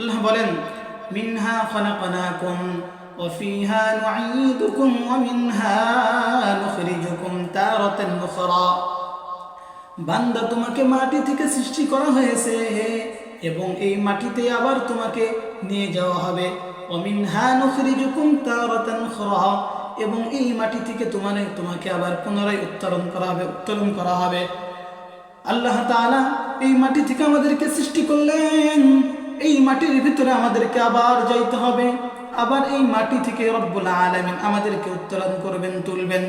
আল্লাহ বলেন, মিনহা খলাকনাকুম, ওয়া ফিহা নুঈদুকুম, ওয়া মিনহা নুখরিজুকুম তারাতান উখরা। বান্দা তোমাকে মাটি থেকে সৃষ্টি করা হয়েছে এবং এই মাটিতে আবার তোমাকে নিয়ে যাওয়া হবে। অমিনহা নুখরিজুকুম তারাতান উখরা, এবং এই মাটি থেকে তোমার তোমাকে আবার পুনরায় উত্তরণ করা হবে উত্তরণ করা হবে। আল্লাহ তাআলা এই মাটি থেকে আমাদেরকে সৃষ্টি করলেন। মাটির ভিতরে আমাদেরকে আবার যাইতে হবে আবার এই মাটি থেকে রব্বুল আলামিন আমাদেরকে উত্তোলন করবেন তুলবেন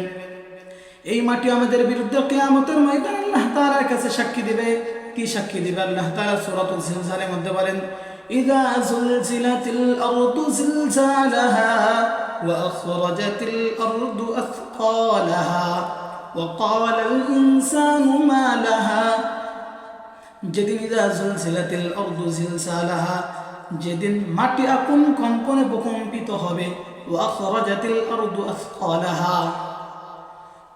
এই মাটি আমাদের বিরুদ্ধে কিয়ামতের ময়দানে আল্লাহ তাআলার কাছে সাক্ষী দিবে কি সাক্ষী দিবে আল্লাহ তাআলা সূরাতুল জিলজালের মধ্যে বলেন ইযা জুলজিলাতিল আরদু জিলজালাহা ওয়া আখরাজাতিল আরদু আথকালাহা وقال الإنسان ما لها যেদিন ইদা জুলজিলাতিল আরদু জিলজালাহা, যেদিন মাটি আপন কম্পনে প্রকম্পিত হবে, ওয়া আখরাজাতিল আরদু আথকালাহা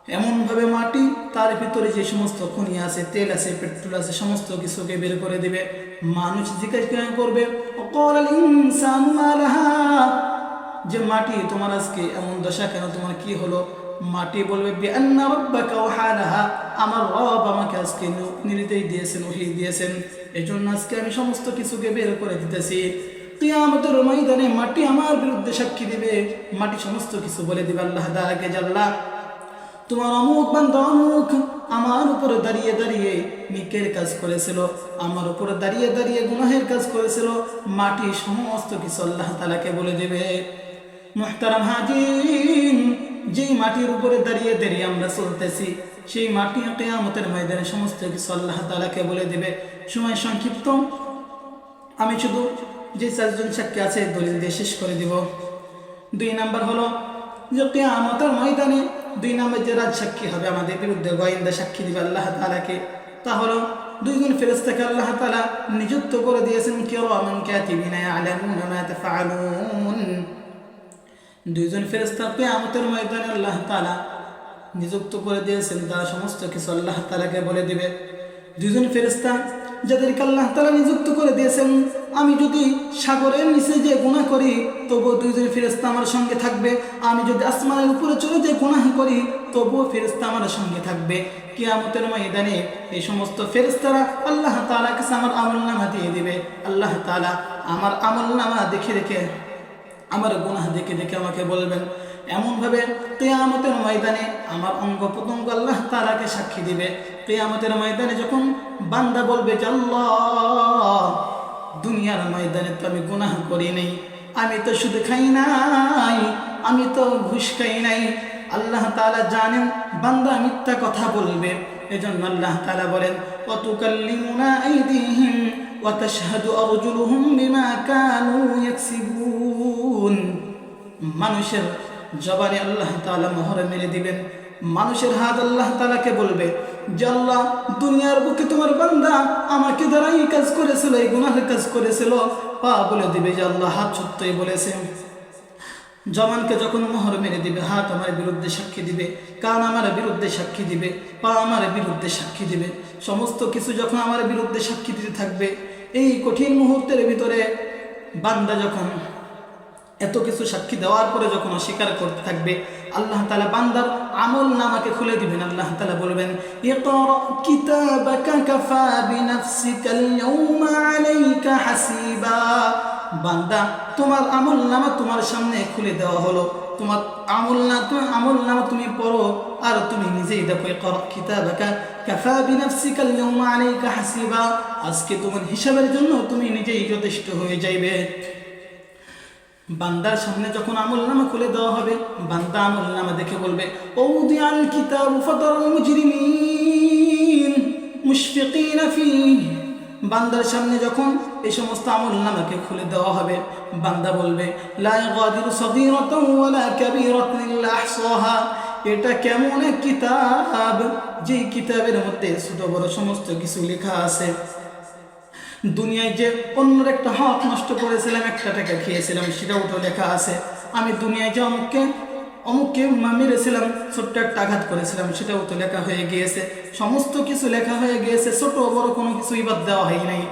এমনভাবে মাটি তার ভিতরে যে সমস্ত খনি আছে, তেল আছে, পেট্রোল আছে, সমস্ত কিছুকে বের করে দিবে। মানুষ জিজ্ঞাসা করবে যে, মাটি তোমার আজকে এমন দশা কেন? তোমার কি হলো? মাটি বলবে আমার রব আমাকে আজকে নির্দেশ দিয়েছেন, ওহি দিয়েছেন। এজন্য আজকে আমি সমস্ত কিছুকে বের করে দিতেছি। কিয়ামতের ময়দানে মাটি আমার বিরুদ্ধে সাক্ষী দিবে। মাটি সমস্ত কিছু বলে দিবে আল্লাহ তাআলাকে জাল্লাহ তোমার অমুক বান্ধব অমুক আমার উপরে দাঁড়িয়ে দাঁড়িয়ে নিকের কাজ করেছিল, আমার উপরে দাঁড়িয়ে দাঁড়িয়ে গুনাহের কাজ করেছিল। মাটি সমস্ত কিছু আল্লাহ তালাকে বলে দেবে। মোহতারাম হাজিন যেই মাটির উপরে দাঁড়িয়ে দাঁড়িয়ে আমরা চলতেছি, সেই মাটি কেয়ামতের ময়দানে সমস্ত কিছু আল্লাহ তালাকে বলে দেবে। সময় সংক্ষিপ্ত। আমি শুধু যে চারজন সাক্ষী আছে দলিল দিয়ে শেষ করে দিব। দুই নাম্বার হলো যে কেয়ামতের ময়দানে দুই নাম্বার যে রাজ সাক্ষী হবে আমাদের বিরুদ্ধে গোয়েন্দা সাক্ষী দিবে আল্লাহ তালাকে তা হলো দুইজন ফেরেস্তাকে আল্লাহ তালা নিযুক্ত করে দিয়েছেন কেউ ইয়ালামুনা মা তাফআলুন দুইজন ফেরেস্তা কিয়ামতের ময়দানে আল্লাহ তালা নিযুক্ত করে দিয়েছেন, তারা সমস্ত কিছু আল্লাহ তালাকে বলে দিবে। দুইজন ফেরেস্তা যাদেরকে আল্লাহ তালা নিযুক্ত করে দিয়েছেন, আমি যদি সাগরের নিচে যে গুণা করি, তবুও দুইজন ফেরেস্তা আমার সঙ্গে থাকবে। আমি যদি আসমানের উপরে চলে যে গুণাহ করি, তবুও ফেরেস্তা আমার সঙ্গে থাকবে। কিয়ামতের ময়দানে এই সমস্ত ফেরেস্তারা আল্লাহ তালা কাছে আমার আমল নামা দিয়ে দিবে। আল্লাহ তালা আমার আমল নামা দেখে দেখে আমার গুনাহ দেখে দেখে আমাকে বলবেন, এমনভাবে কেয়ামতের ময়দানে আমার অঙ্গ প্রত্যঙ্গ আল্লাহ তারাকে সাক্ষী দিবে। কেয়ামতের ময়দানে যখন বান্দা বলবে যে দুনিয়ার ময়দানে তো আমি গুনাহ করি নাই, আমি তো শুধু খাই নাই, আমি তো ঘুষ খাই নাই। আল্লাহ তালা জানেন বান্দা মিথ্যা কথা বলবে। এজন্য আল্লাহ তালা বলেন, অতুকাল্লিমুনা আইদিহিম وتشهد أرجلهم بما كانوا يكسبون মানুষের জবানে আল্লাহ তাআলা মোহর মেরে দিবেন মানুষের হাত আল্লাহ তাআলাকে বলবে যে আল্লাহ দুনিয়ার বুকে তোমার বান্দা আমাকে দ্বারা এই কাজ করেছিল এই গুনাহের কাজ করেছিল পা বলে দিবে যে আল্লাহ হাত সত্যই বলেছে জবানকে যখন মোহর মেরে দিবে হাত আমার বিরুদ্ধে সাক্ষী দিবে কান আমার বিরুদ্ধে সাক্ষী দিবে পা আমার বিরুদ্ধে সাক্ষী দিবে সমস্ত কিছু যখন আমার বিরুদ্ধে সাক্ষী দিতে থাকবে এই কঠিন মুহূর্তের ভিতরে বান্দা যখন এত কিছু সাক্ষী দেওয়ার পরে যখন অস্বীকার করতে থাকবে, আল্লাহ তালা বান্দার আমল নামাকে খুলে দিবেন। আল্লাহ তালা বলবেন বান্দা, তোমার আমল নামা তোমার সামনে খুলে দেওয়া হলো। তোমার আমল না তোমার আমল নামা তুমি পড়ো, আর তুমি নিজেই দেখো কিতাবাকা কাফা বিনাফসিকাল ইয়াউমা আলাইকা হাসিবা। আজকে তোমার হিসাবের জন্য তুমি নিজেই যথেষ্ট হয়ে যাইবে। বান্দার সামনে যখন আমল নামা খুলে দেওয়া হবে, বান্দা আমল নামা দেখে বলবে ওদিয়াল কিতাব ফাতারাল মুজরিমিন, মুশফিকিনা ফিহি। বান্দার সামনে যখন এই সমস্ত আমল নামাকে খুলে দেওয়া হবে। বান্দা বলবে এটা কেমন এক কিতাব? যেই কিতাবের মধ্যে ছোট, বড় সমস্ত কিছু লেখা আছে। দুনিয়ায় যে অন্যর একটা হাত নষ্ট করেছিলাম, একটা টাকা খেয়েছিলাম, সেটাও তো লেখা আছে। আমি দুনিয়ায় যে অমুককে অমুককে মেরেছিলাম, ছোট্ট একটা আঘাত করেছিলাম, সেটাও তো লেখা হয়ে গিয়েছে। সমস্ত কিছু লেখা হয়ে গিয়েছে, ছোট বড় কোনো কিছুই বাদ দেওয়া হয় নাই।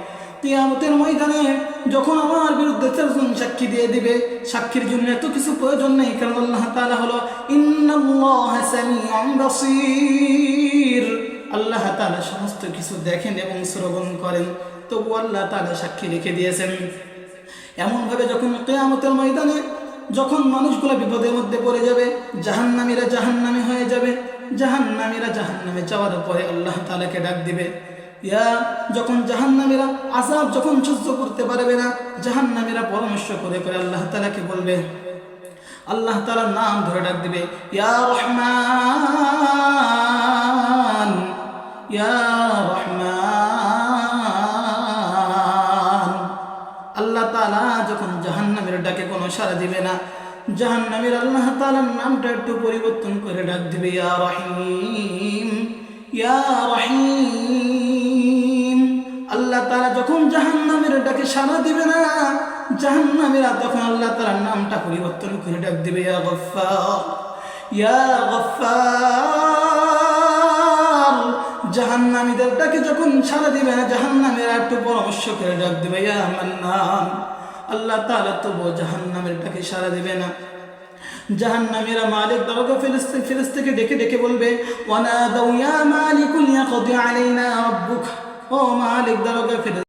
কিয়ামতের ময়দানে যখন আমার বিরুদ্ধে চারজন সাক্ষী দিয়ে দিবে, সাক্ষীর জন্য এত কিছু প্রয়োজন নেই, কারণ আল্লাহ তালা হলো আল্লাহ তালা সমস্ত কিছু দেখেন এবং শ্রবণ করেন, তবু আল্লাহ তালা সাক্ষী রেখে দিয়েছেন। এমনভাবে যখন কেয়ামতের ময়দানে যখন মানুষগুলো বিপদের মধ্যে পড়ে যাবে, জাহান্নামীরা জাহান্নামী হয়ে যাবে, জাহান্নামীরা জাহান্নামে যাওয়ার পরে আল্লাহ তালাকে ডাক দিবে। ইয়া, যখন জাহান্নামীরা আজাব যখন সহ্য করতে পারবে না, জাহান্নামীরা পরামর্শ করে করে আল্লাহ তালাকে বলবে, আল্লাহ তাআলার নাম ধরে ডাক দিবে, ইয়া রহমান ইয়া রহমান। আল্লাহ তাআলা যখন জাহান্নামের ডাকে, কোনো সাড়া দিবে না। জাহান্নামের আল্লাহ তাআলার নামটা একটু পরিবর্তন করে ডাক দিবে, ইয়া রহিম ইয়া রহিম। আল্লাহ তাআলা যখন জাহান্নামের ডাকে সাড়া দিবে না, জাহান্নামেরা তখন আল্লাহ তাআলার নামটা পরিবর্তন করে ডাক দিবে, ইয়া গফফার জাহান্নামীদের ডাকে যখন সাড়া দিবে না, জাহান্নামেরা একটু পরামর্শ করে ডাক দিবে, ইয়া মান্নান। আল্লাহ তাআলা তবু জাহান্নামের ডাকে সাড়া দিবে না। জাহান্নামীরা মালিক দরগা ফিলিস্তিন ফিলিস্তিনকে ডেকে ডেকে বলবে, ওয়ানাদাউ ইয়া মালিকুল ইয়াকদি আলাইনা রাব্বুক। ও মালিক দরগা ফিলিস্তিন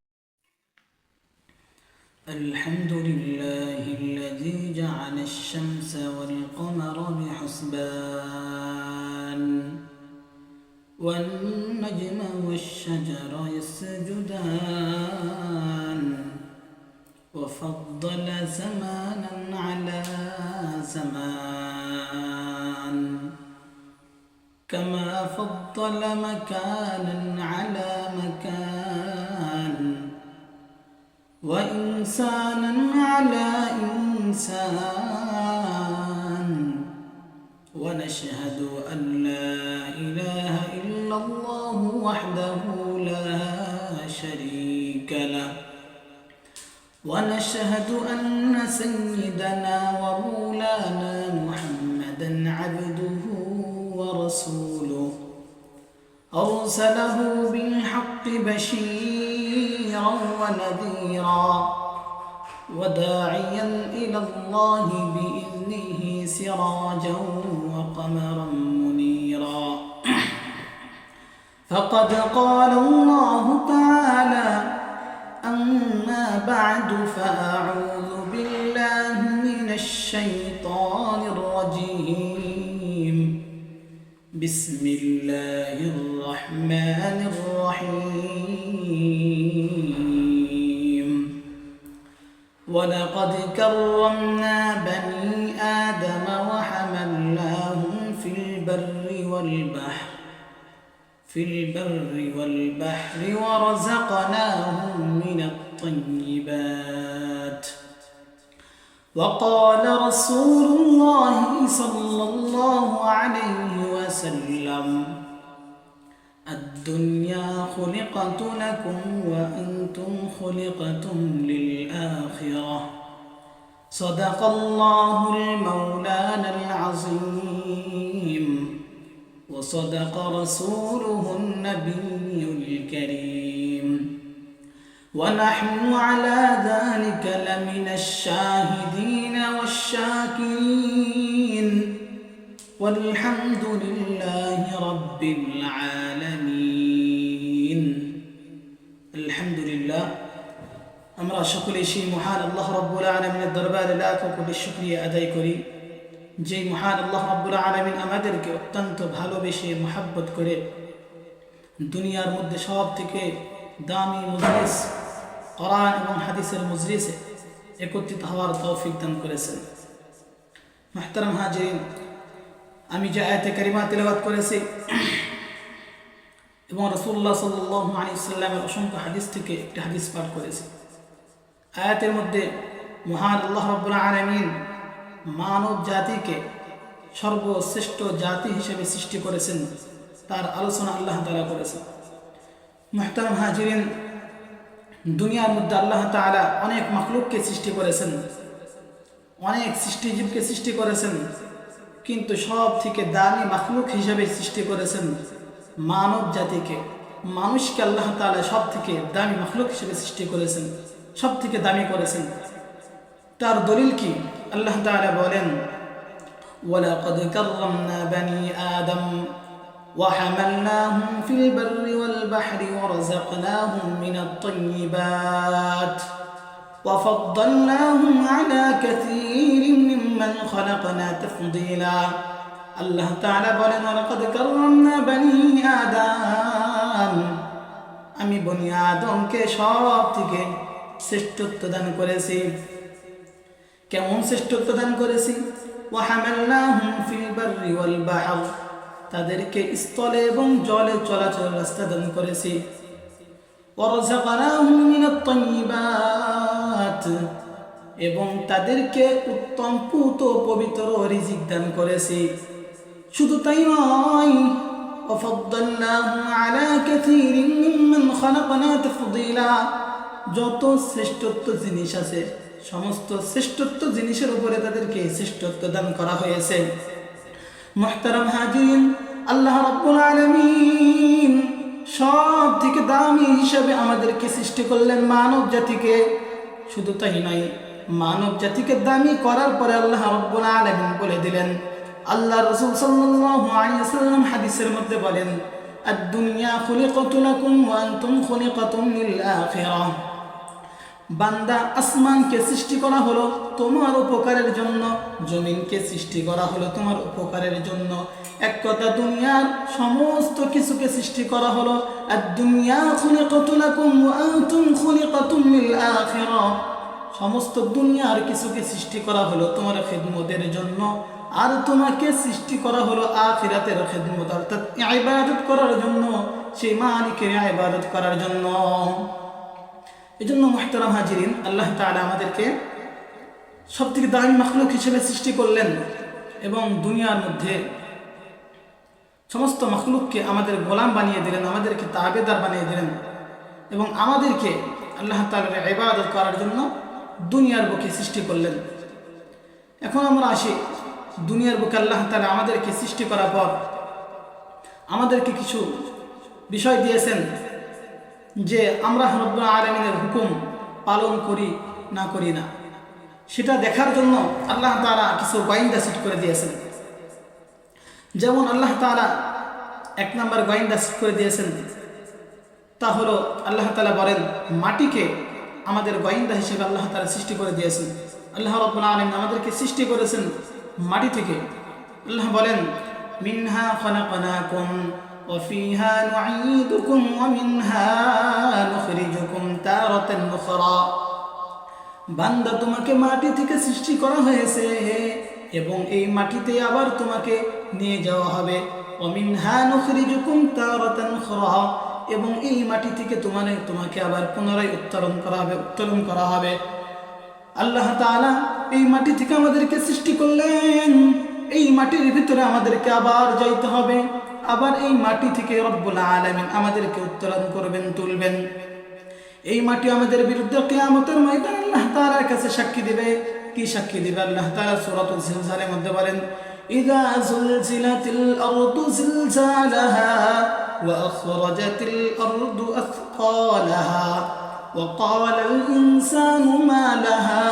الحمد لله الذي جعل الشمس والقمر بحسبان والنجم والشجر يسجدان وفضل زمانا على زمان كما فضل مكانا على مكان. وإنسانا على إنسان. ونشهد أن لا إله إلا الله وحده لا شريك له. ونشهد أن سيدنا ومولانا أرسله بالحق بشيرا ونذيرا وداعيا إلى الله بإذنه سراجا وقمرا منيرا. فقد قال الله تعالى أما بعد فأعوذ بالله من الشيطان الرجيم. بسم الله الرحمن الرحيم. ولقد كرمنا بني آدم وحملناهم في البر والبحر في البر والبحر ورزقناهم من الطيبات. وقال رسول الله صلى الله عليه وسلم. الدنيا خلقت لكم وأنتم خلقتم للآخرة. صدق الله المولانا العظيم. وصدق رسوله النبي الكريم. ونحن على ذلك لمن الشاهدين والشاكرين. والحمد لله رب العالمين الحمد لله আমরা সকলে সেই মহান আল্লাহ রব্বুল আলমিনের দরবারে লাখ কোটি শুক্রিয়া আদায় করি যে মহান আল্লাহ রব্বুল আলমিন আমাদেরকে অত্যন্ত ভালোবেসে মহাব্বত করে দুনিয়ার মধ্যে সব থেকে দামি মজলিস কোরআন এবং হাদিসের মজলিসে একত্রিত হওয়ার তৌফিক দান করেছেন মাহতারাম হাজিরিন আমি যে আয়তে কারিমা তেলাবাদ করেছি। এবং রসুল্লাহ সাল্লাহ আলী অসংখ্য হাদিস থেকে একটি হাদিস পাঠ করেছি। আয়াতের মধ্যে, মহান আল্লাহ রব্বুল আলমিন মানব জাতিকে সর্বশ্রেষ্ঠ জাতি হিসেবে সৃষ্টি করেছেন, তার আলোচনা আল্লাহ তালা করেছেন। মাহতারাম হাজিরিন, দুনিয়ার মধ্যে আল্লাহ তালা অনেক মখলুককে সৃষ্টি করেছেন, অনেক সৃষ্টিজীবকে সৃষ্টি করেছেন। কিন্তু সব থেকে দামি মখলুক হিসেবে সৃষ্টি করেছেন মানব জাতিকে মানুষকে আল্লাহ তাআলা সব থেকে দামি মখলুক হিসেবে সৃষ্টি করেছেন সব থেকে দামি করেছেন তার দলিল কি আল্লাহ তাআলা বলেন ولقد كرمنا بني آدم وحملناهم في البر والبحر ورزقناهم من الطيبات وفضلناهم على كثير ممن خلقنا تفضيلا الله تعالى বলেন ولقد كرمنا بني آدم আমি বনি আদমকে সব থেকে শ্রেষ্ঠত্ব দান করেছি কেমন শ্রেষ্ঠত্ব দান করেছি ওয়াহামাল্লাহুম ফিল বাররি ওয়াল বাহর তাদেরকে স্থলে এবং জলে চলাচল রাস্তা দান করেছি ওয়ারযাকনাহুম মিনাত তাইয়্যিবাত এবং তাদেরকে উত্তম পুত পবিত্র রিজিক দান করেছি শুধু তাই নয় وفضلناهم على كثير ممن خلقنا تفضيلا যত শ্রেষ্ঠত্ব জিনিস আছে সমস্ত শ্রেষ্ঠত্ব জিনিসের উপরে তাদেরকে শ্রেষ্ঠত্ব দান করা হয়েছে মোহতারাম হাজিন আল্লাহ রব্বুল আলমিন সব থেকে দামি হিসাবে আমাদেরকে সৃষ্টি করলেন মানব জাতিকে শুধু তাই নয়, মানব জাতিকে দামি করার পরে আল্লাহ রব্বুল আলমিন বলে দিলেন, আল্লাহ রসুল সাল্লাম হাদিসের মধ্যে বলেন আর দুনিয়া খুলে কতুলাকুম ওয়ান্তুম খুলে কতুম আখিরা বান্দা আসমানকে সৃষ্টি করা হলো তোমার উপকারের জন্য, জমিনকে সৃষ্টি করা হলো তোমার উপকারের জন্য। এক কথা দুনিয়ার সমস্ত কিছুকে সৃষ্টি করা হলো। আর দুনিয়া খুলিকাতু লাকুম ওয়া আনতুম খুলিকাতুম লিল সমস্ত দুনিয়ার কিছুকে সৃষ্টি করা হলো তোমার খেদমতের জন্য, আর তোমাকে সৃষ্টি করা হলো আখিরাতের খেদমত, অর্থাৎ ইবাদত করার জন্য, সেই মালিকের ইবাদত করার জন্য। এই জন্য মোহতারাম হাজিরিন, আল্লাহ তালা আমাদেরকে সব থেকে দামি মখলুক হিসেবে সৃষ্টি করলেন এবং দুনিয়ার মধ্যে সমস্ত মখলুককে আমাদের গোলাম বানিয়ে দিলেন, আমাদেরকে তাবেদার বানিয়ে দিলেন এবং আমাদেরকে আল্লাহ তালার ইবাদত করার জন্য দুনিয়ার বুকে সৃষ্টি করলেন। এখন আমরা আসি, দুনিয়ার বুকে আল্লাহ তালা আমাদেরকে সৃষ্টি করার পর আমাদেরকে কিছু বিষয় দিয়েছেন। যে আমরা রব্বুল আলমিনের হুকুম পালন করি, না করি না। সেটা দেখার জন্য আল্লাহ তালা কিছু গোয়েন্দা সেট করে দিয়েছেন। যেমন আল্লাহ তালা এক নম্বর গোয়েন্দা সেট করে দিয়েছেন, তা হলো আল্লাহ তালা বলেন, মাটিকে আমাদের গোয়েন্দা হিসেবে আল্লাহ তালা সৃষ্টি করে দিয়েছেন। আল্লাহ রব্বুল আলম আমাদেরকে সৃষ্টি করেছেন মাটি থেকে। আল্লাহ বলেন, মিনহা খনাকুম وفيها نعيدكم ومنها نخرجكم تارة أخرى বান্দা তোমাকে মাটি থেকে সৃষ্টি করা হয়েছে এবং এই মাটিতে আবার তোমাকে নিয়ে যাওয়া হবে অমিনহা নখরিজুকুম তারাতান উখরা এবং এই মাটি থেকে তোমার তোমাকে আবার পুনরায় উত্তোলন করা হবে উত্তোলন করা হবে আল্লাহ তাআলা এই মাটি থেকে আমাদেরকে সৃষ্টি করলেন এই মাটির ভিতরে আমাদেরকে আবার যাইতে হবে আবার এই মাটি থেকে রব্বুল আলামিন আমাদেরকে উত্তোলন করবেন তুলবেন এই মাটি আমাদের বিরুদ্ধে কিয়ামতের ময়দানে আল্লাহ তাআলার কাছে সাক্ষী দিবে কি সাক্ষী দিবে আল্লাহ তাআলা সূরাতুল জিলজালের মধ্যে বলেন ইযা যুলজিলাতিল আরদু জিলজালাহা ওয়া আখরাজাতিল আরদু আথকালাহা وقال الإنسان ما لها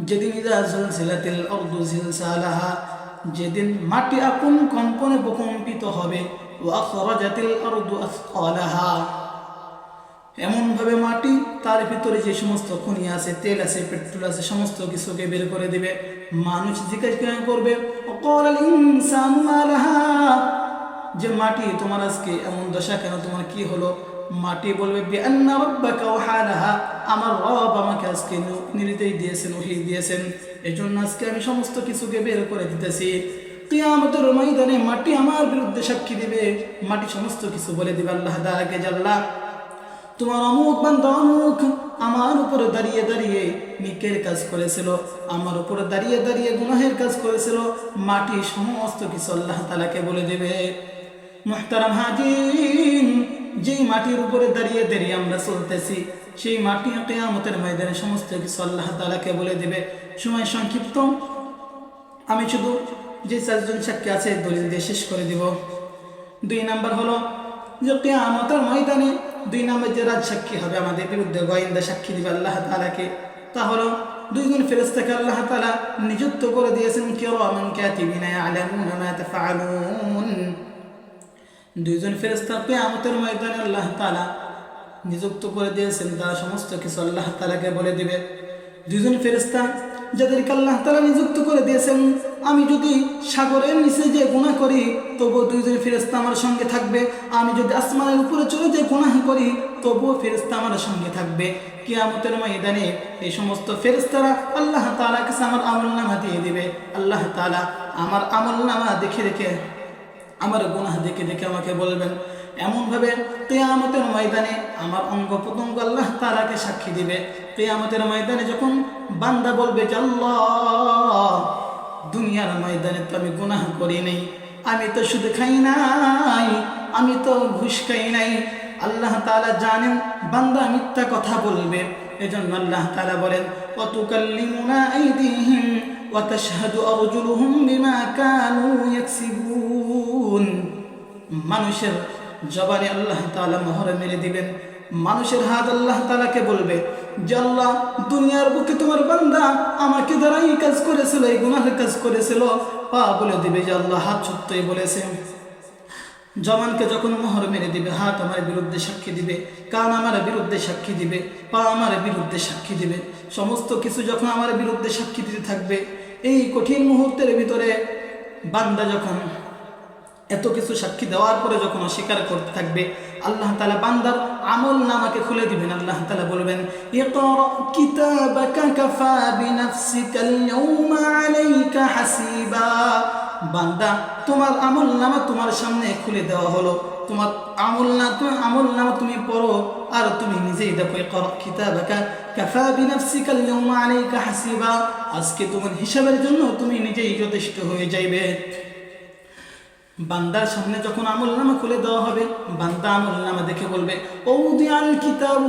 যেদিন ইদা জুলজিলাতিল আরদু জিলজালাহা যেদিন মাটি আপন কম্পনে প্রকম্পিত হবে এমনভাবে মাটি তার ভিতরে যে সমস্ত খনি আছে, তেল আছে, পেট্রোল আছে, সমস্ত কিছুকে বের করে দিবে, মানুষ জিজ্ঞাসা করবে? যে মাটি, তোমার আজকে এমন দশা কেন? তোমার কি হলো? মাটি বলবে আমার রব আমাকে আজকে নির্দেশ দিয়েছেন, ওহি দিয়েছেন। এই জন্য আজকে আমি সমস্ত কিছুকে বের করে দিতেছি। কিয়ামতের ময়দানে মাটি আমার বিরুদ্ধে সাক্ষী দিবে। মাটি সমস্ত কিছু বলে দিবে আল্লাহ দাকে জাল্লা। তোমার অমুক বান্ধব অমুক আমার উপরে দাঁড়িয়ে দাঁড়িয়ে নিকের কাজ করেছিল, আমার উপরে দাঁড়িয়ে দাঁড়িয়ে গুনাহের কাজ করেছিল। মাটি সমস্ত কিছু আল্লাহ তালাকে বলে দেবে। মোহতারাম হাজিন যেই মাটির উপরে দাঁড়িয়ে দাঁড়িয়ে আমরা চলতেছি, সেই মাটি কেয়ামতের ময়দানে সমস্ত কিছু আল্লাহ তালাকে বলে দেবে। সময় সংক্ষিপ্ত। আমি শুধু যে চারজন সাক্ষী আছে দলিল দিয়ে শেষ করে দিব। দুই নাম্বার হলো যে কেয়ামতের ময়দানে দুই নাম্বার যে রাজ সাক্ষী হবে, আমাদের বিরুদ্ধে গোয়েন্দা সাক্ষী দিবে আল্লাহ তালাকে তা হলো দুইজন ফেরেস্তাকে আল্লাহ তালা নিযুক্ত করে দিয়েছেন কেউ আলামুনা দুইজন ফেরেস্তা কেয়ামতের ময়দানে আল্লাহ তালা নিযুক্ত করে দিয়েছেন, তারা সমস্ত কিছু আল্লাহ তালাকে বলে দিবে। দুইজন ফেরেস্তা যাদেরকে আল্লাহ তালা নিযুক্ত করে দিয়েছেন, আমি যদি সাগরের নিচে যে গুণা করি, তবুও দুইজন ফেরেস্তা আমার সঙ্গে থাকবে। আমি যদি আসমানের উপরে চলে যে গুণা করি, তবুও ফেরেস্তা আমার সঙ্গে থাকবে। কিয়ামতের ময়দানে এই সমস্ত ফেরেস্তারা আল্লাহ তালা কাছে আমার আমল নামা দিয়ে দিবে। আল্লাহ তালা আমার আমল নামা দেখে দেখে আমার গুনাহ দেখে দেখে আমাকে বলবেন এমনভাবে কেয়ামতের ময়দানে আমার অঙ্গ প্রত্যঙ্গ আল্লাহ তালাকে সাক্ষী দিবে কেয়ামতের ময়দানে যখন বান্দা বলবে যে আল্লাহ দুনিয়ার ময়দানে তো আমি গুনাহ করি নাই আমি তো শুধু খাই নাই আমি তো ঘুষ খাই নাই আল্লাহ তালা জানেন বান্দা মিথ্যা কথা বলবে এজন্য আল্লাহ তালা বলেন অতুকাল্লিমুনা আইদিহিম وتشهد أرجلهم بما كانوا يكسبون মানুষের জবানে আল্লাহ তাআলা মোহর মেরে দিবেন। মানুষের হাত আল্লাহ তাআলাকে বলবে যে, আল্লাহ, দুনিয়ার বুকে তোমার বান্দা আমাকে দ্বারা এই কাজ করেছিল, এই গুনাহের কাজ করেছিল। পা বলে দিবে যে, আল্লাহ, হাত সত্যই বলেছে। জবানকে যখন মোহর মেরে দিবে, হাত আমার বিরুদ্ধে সাক্ষী দিবে, কান আমার বিরুদ্ধে সাক্ষী দিবে, পা আমার বিরুদ্ধে সাক্ষী দিবে। সমস্ত কিছু যখন আমার বিরুদ্ধে সাক্ষী দিতে থাকবে, এই কঠিন মুহূর্তের ভিতরে বান্দা যখন এত কিছু সাক্ষী দেওয়ার পরে যখন অস্বীকার করতে থাকবে, আল্লাহ তালা বান্দার আমল নামাকে খুলে দিবেন। আল্লাহ তালা বলবেন বান্দা, তোমার আমল নামা তোমার সামনে খুলে দেওয়া হলো। তোমার আমল না তুমি আমল নামা তুমি পড়ো, আর তুমি নিজেই দেখো হাসিবা। আজকে তোমার হিসাবের জন্য তুমি নিজেই যথেষ্ট হয়ে যাইবে। বান্দার সামনে যখন আমল নামা খুলে দেওয়া হবে, বান্দা আমল নামা দেখে বলবে কিতাব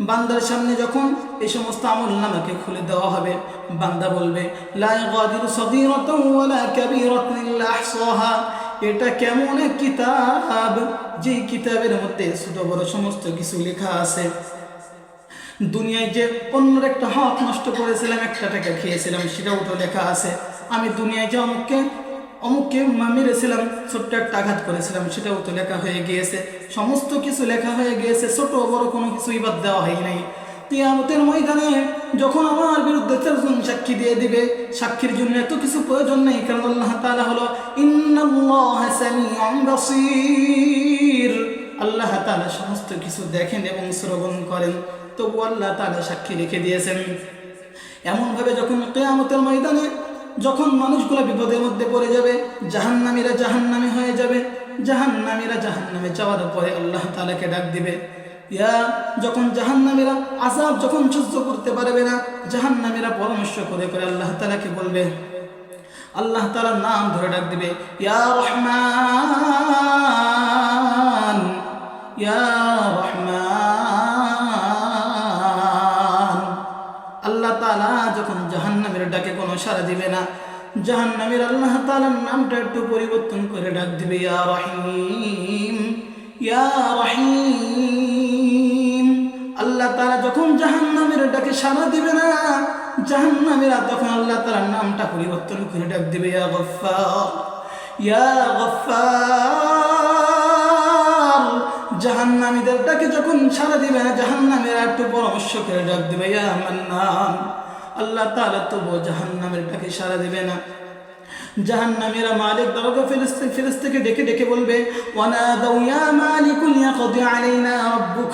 বান্দার সামনে যখন এই সমস্ত আমল নামাকে খুলে দেওয়া হবে, বান্দা বলবে এটা কেমন এক কিতাব যে কিতাবের মধ্যে ছোট বড় সমস্ত কিছু লেখা আছে। দুনিয়ায় যে অন্যর একটা হক নষ্ট করেছিলাম, একটা টাকা খেয়েছিলাম, সেটাও তো লেখা আছে। আমি দুনিয়ায় যে অমুককে অমুককে মেরেছিলাম, ছোট্ট একটা আঘাত করেছিলাম, সেটাও তো লেখা হয়ে গিয়েছে। সমস্ত কিছু লেখা হয়ে গিয়েছে, ছোট বড় কোনো কিছুই বাদ দেওয়া হয় নাই। তিয়ামতের ময়দানে যখন আমার বিরুদ্ধে চারজন সাক্ষী দিয়ে দিবে, সাক্ষীর জন্য এত কিছু প্রয়োজন নেই, কারণ আল্লাহ তাআলা হলো আল্লাহ তালা সমস্ত কিছু দেখেন এবং শ্রবণ করেন। তবু আল্লাহ তাআলা সাক্ষী রেখে দিয়েছেন। এমনভাবে যখন কেয়ামতের ময়দানে যখন মানুষগুলো বিপদের মধ্যে পড়ে যাবে, জাহান্নামীরা জাহান্নামী হয়ে যাবে, জাহান্নামীরা জাহান্নামে যাওয়ার পরে আল্লাহ তাআলাকে ডাক দিবে। ইয়া, যখন জাহান্নামীরা আজাব যখন সহ্য করতে পারবে না, জাহান্নামীরা পরামর্শ করে করে আল্লাহ তাআলাকে বলবে। আল্লাহ তাআলার নাম ধরে ডাক দিবে, ইয়া রহমান! সাড়া দিবে না। জাহান্নামের আল্লাহ তাআলার নামটা একটু পরিবর্তন করে ডাক দিবে, ইয়া আল্লাহ তাআলা যখন জাহান্নামের ডাকে সাড়া দিবে না, জাহান্নামেরা তখন আল্লাহ তাআলার নামটা পরিবর্তন করে ডাক দিবে, ইয়া গফফার, ইয়া জাহান্নামীদের ডাকে যখন সাড়া দিবে না, জাহান্নামেরা একটু পরামর্শ করে ডাক দিবে, ইয়া মান্নান আল্লাহ তাআলা তবুও জাহান্নামের ডাকে সাড়া দিবে না। জাহান্নামীরা মালিক দরগা ফেরেশতা ফেরেশতাকে ডেকে ডেকে বলবে, ওয়ানাদাউ ইয়া মালিকুল ইয়াকদি আলাইনা রাব্বুক।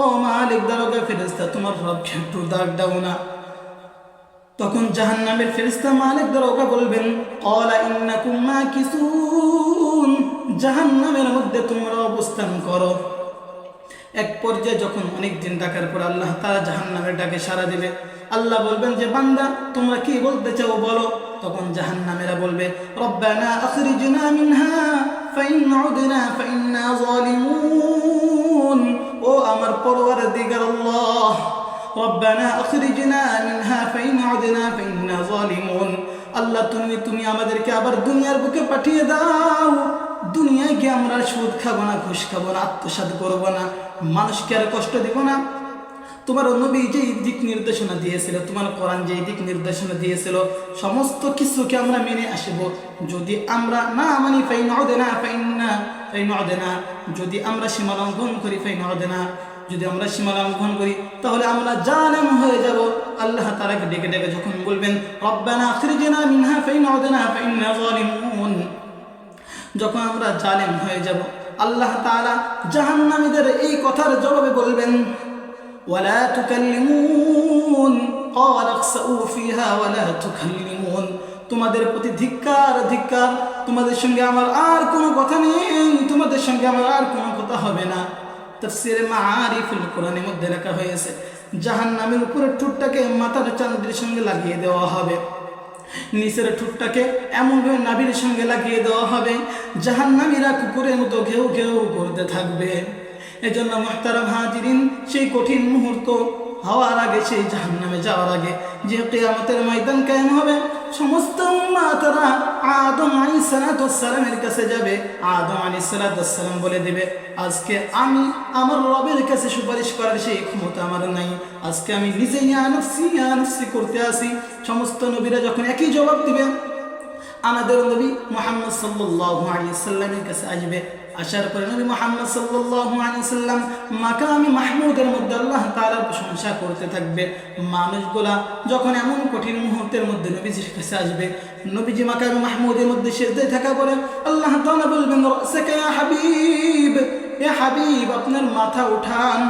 ও মালিক দরগা ফেরেশতা তোমার রবকে একটু ডাক দাও না। তখন জাহান্নামের ফেরেশতা মালিক দরগা বলবেন ক্বালা ইন্নাকুম মাকিসুন। জাহান্নামের মধ্যে তোমরা অবস্থান করো। এক পর্যায়ে যখন অনেক দিন ডাকার পর আল্লাহ তারা জাহান নামের ডাকে সারা দিবে আল্লাহ বলবেন যে, বান্দা, তোমরা কি বলতে চাও বলো? তখন জাহান নামেরা বলবে, রব্বানা আখরিজনা মিনহা, ফাইন উদনা ফাইন্না জালিমুন ও আমার পরওয়ারদিগার আল্লাহ, রব্বানা আখরিজনা মিনহা, ফাইন উদনা ফাইন্না জালিমুন আল্লাহ, তুমি তুমি আমাদেরকে আবার দুনিয়ার বুকে পাঠিয়ে দাও। দুনিয়ায় গিয়ে আমরা সুদ খাব না, ঘুষ খাব না, আত্মসাৎ করব না, মানুষকে আর কষ্ট দিব না। তোমার নবী যেই দিক নির্দেশনা দিয়েছিল, তোমার কোরআন যেই দিক নির্দেশনা দিয়েছিল, সমস্ত কিছুকে আমরা মেনে আসব। যদি আমরা না মানি ফাই নদেনা ফাই না ফাই নদেনা যদি আমরা সীমা লঙ্ঘন করি ফাই নদেনা যদি আমরা সীমা লঙ্ঘন করি, তাহলে আমরা জালেম হয়ে যাব। আল্লাহ তারাকে ডেকে ডেকে যখন বলবেন, রব্বানা আখরিজনা মিনহা ফাই নদেনা ফাই না জালিমুন। যখন আমরা জালেম হয়ে যাব, আল্লাহ তাআলা জাহান্নামীদের এই কথার জবাবে বলবেন ولا تكلمون قال اخسئوا فيها ولا تكلمون তোমাদের প্রতি ধিক্কার ধিক্কার তোমাদের সঙ্গে আমার আর কোনো কথা নেই তোমাদের সঙ্গে আমার আর কোনো কথা হবে না তাফসিরে মাআরিফুল কোরআনের মধ্যে লেখা হয়েছে জাহান্নামের উপরের ঠোঁটটাকে মাথার চান্দের সঙ্গে লাগিয়ে দেওয়া হবে নিচের ঠোঁটটাকে এমনভাবে নাভির সঙ্গে লাগিয়ে দেওয়া হবে জাহান্নামীরা কুকুরের মতো ঘেউ ঘেউ করতে থাকবে এজন্য মোহতারাম হাজিরিন সেই কঠিন মুহূর্ত হওয়ার আগে, সেই জাহান্নামে যাওয়ার আগে, যে কেয়ামতের ময়দান কায়েম হবে, সমস্ত মাতারা আদম আলী সালাতামের কাছে যাবে। আদম আলী সালাতাম বলে দেবে, আজকে আমি আমার রবের কাছে সুপারিশ করার সেই ক্ষমতা আমার নাই। আজকে আমি নিজেই ইয়ানফসি ইয়ানফসি করতে আসি। সমস্ত নবীরা যখন একই জবাব দিবে, আমাদের নবী মোহাম্মদ সাল্লাল্লাহু আলাইহি সাল্লামের কাছে আসবে। আসার পরে নবী মোহাম্মদ সাল্লাল্লাহু আলাইহি সাল্লাম মাকামি মাহমুদের মধ্যে আল্লাহ তাআলার প্রশংসা করতে থাকবে। মানুষগুলা যখন এমন কঠিন মুহূর্তের মধ্যে নবীজির কাছে আসবে, নবীজি মাকামি মাহমুদের মধ্যে সেজদায় থাকা পরে আল্লাহ তাআলা বলবেন রাসাকা ইয়া হাবিব, এ হাবিব, আপনার মাথা উঠান।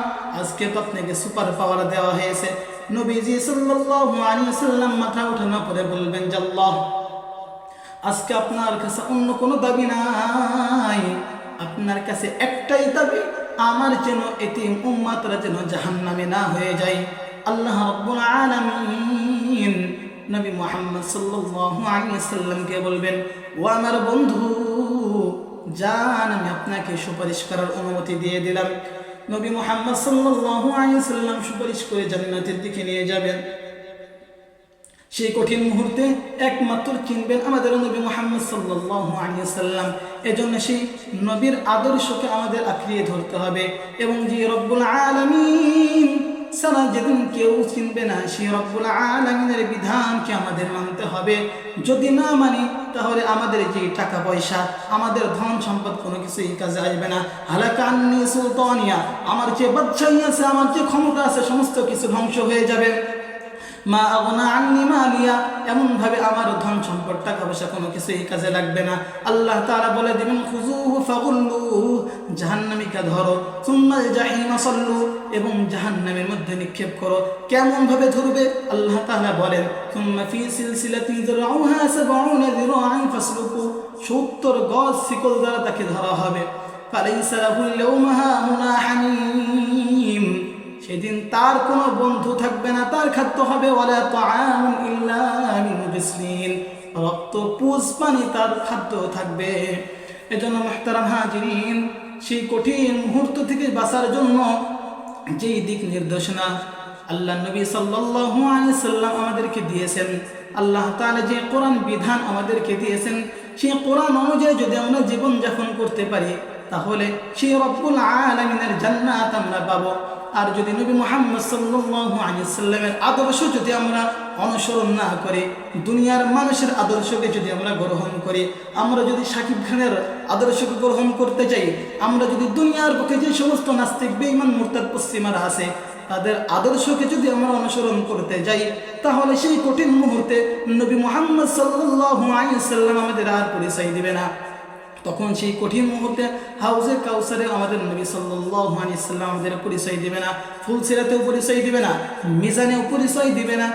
আজকে তো আপনাকে সুপার পাওয়ার দেওয়া হয়েছে। নবীজি সাল্লাল্লাহু আলাইহি সাল্লাম মাথা উঠানোর পরে বলবেন, যে আল্লাহ, আজকে আপনার কাছে অন্য কোনো দাবি নাই। আপনার কাছে একটাই দাবি, আমার যেন এটি উম্মাতরা যেন জাহান্নামে না হয়ে যায়। আল্লাহ রাব্বুল আলামিন নবী মুহাম্মদ সাল্লাল্লাহু আলাইহি সাল্লামকে বলবেন, ও আমার বন্ধু জান আমি আপনাকে সুপারিশ করার অনুমতি দিয়ে দিলাম। নবী মুহাম্মদ সাল্লাল্লাহু আলাইহি সাল্লাম সুপারিশ করে জান্নাতের দিকে নিয়ে যাবেন। সেই কঠিন মুহূর্তে একমাত্র চিনবেন আমাদের নবী মোহাম্মদ সাল্লাম এজন্য সেই নবীর আদর্শকে আমাদের আঁকড়িয়ে ধরতে হবে এবং যে রব্বুল আলামিন সারা যেদিন কেউ চিনবে না, সেই রব্বুল আলামিনের বিধানকে আমাদের মানতে হবে। যদি না মানি, তাহলে আমাদের যে টাকা পয়সা, আমাদের ধন সম্পদ কোনো কিছুই কাজে আসবে না। হালাকান্নি সুলতানিয়া, আমার যে বাচ্চাই আছে, আমার যে ক্ষমতা আছে, সমস্ত কিছু ধ্বংস হয়ে যাবে। মা আগনা আন্নি মালিয়া এমন ভাবে আমার ধন সম্পদ, টাকা পয়সা কোনো কিছুই কাজে লাগবে না। আল্লাহ তাআলা বলে দিবেন খুজুহু ফাগুল্লু, জাহান্নামীকে ধরো। সুম্মাল জাহিমা সল্লু, এবং জাহান্নামের মধ্যে নিক্ষেপ করো। কেমন ভাবে ধরবে? আল্লাহ তাআলা বলেন, সুম্মা ফি সিলসিলাতিন যারউহা সাবউনা যিরাআন ফাসলুকু। 70 গজ শিকল দ্বারা তাকে ধরা হবে। ফালাইসা লাহুল ইয়াওমা হামুনা সেদিন তার কোনো বন্ধু থাকবে না, তার খাদ্য হবে গিসলিন। রক্ত পুজ পানি তার খাদ্য থাকবে। এজন্য মুহতারাম হাজিরিন, সেই কঠিন মুহূর্ত থেকে বাঁচার জন্য যেই দিক নির্দেশনা আল্লাহ নবী আলাইহি সাল্লাম আমাদেরকে দিয়েছেন, আল্লাহ তাআলা যে কোরআন বিধান আমাদেরকে দিয়েছেন, সেই কোরআন অনুযায়ী যদি আমরা জীবনযাপন করতে পারি, তাহলে সেই রব্বুল আলামিনের জান্নাত আমরা পাবো। আর যদি নবী মোহাম্মদ সাল্লাল্লাহু আলাইহি সাল্লামের আদর্শ যদি আমরা অনুসরণ না করি, দুনিয়ার মানুষের আদর্শকে যদি আমরা গ্রহণ করি, আমরা যদি সাকিব খানের আদর্শকে গ্রহণ করতে চাই, আমরা যদি দুনিয়ার বুকে যে সমস্ত নাস্তিক, বেঈমান, মুরতাদ, পশ্চিমারা আছে, তাদের আদর্শকে যদি আমরা অনুসরণ করতে যাই, তাহলে সেই কঠিন মুহূর্তে নবী মোহাম্মদ সাল্লাল্লাহু আলাইহি সাল্লাম আমাদের আর পরিচয় দিবে না। তখন সেই কঠিন মুহূর্তে হাউজে কাউসারে আমাদের নবী সাল্লাল্লাহু আলাইহি সাল্লাম আমাদের পরিচয় দিবে না ফুলসিরাতেও পরিচয় দিবে না, মিজানেও পরিচয় দিবে না।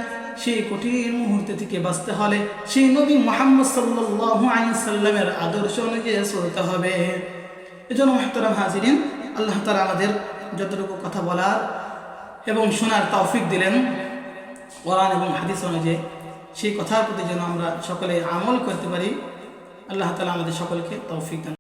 সেই কঠিন মুহূর্তে থেকে বাঁচতে হলে সেই নবী মোহাম্মদ সাল্লাল্লাহু আলাইহি সাল্লামের আদর্শ অনুযায়ী চলতে হবে। এজন্য মহতারাম হাজিরিন, আল্লাহ তাআলা আমাদের যতটুকু কথা বলার এবং শোনার তৌফিক দিলেন, কোরআন এবং হাদিস অনুযায়ী সেই কথার প্রতি যেন আমরা সকলে আমল করতে পারি। আল্লাহ তালা আমাদের সকলকে তৌফিক দান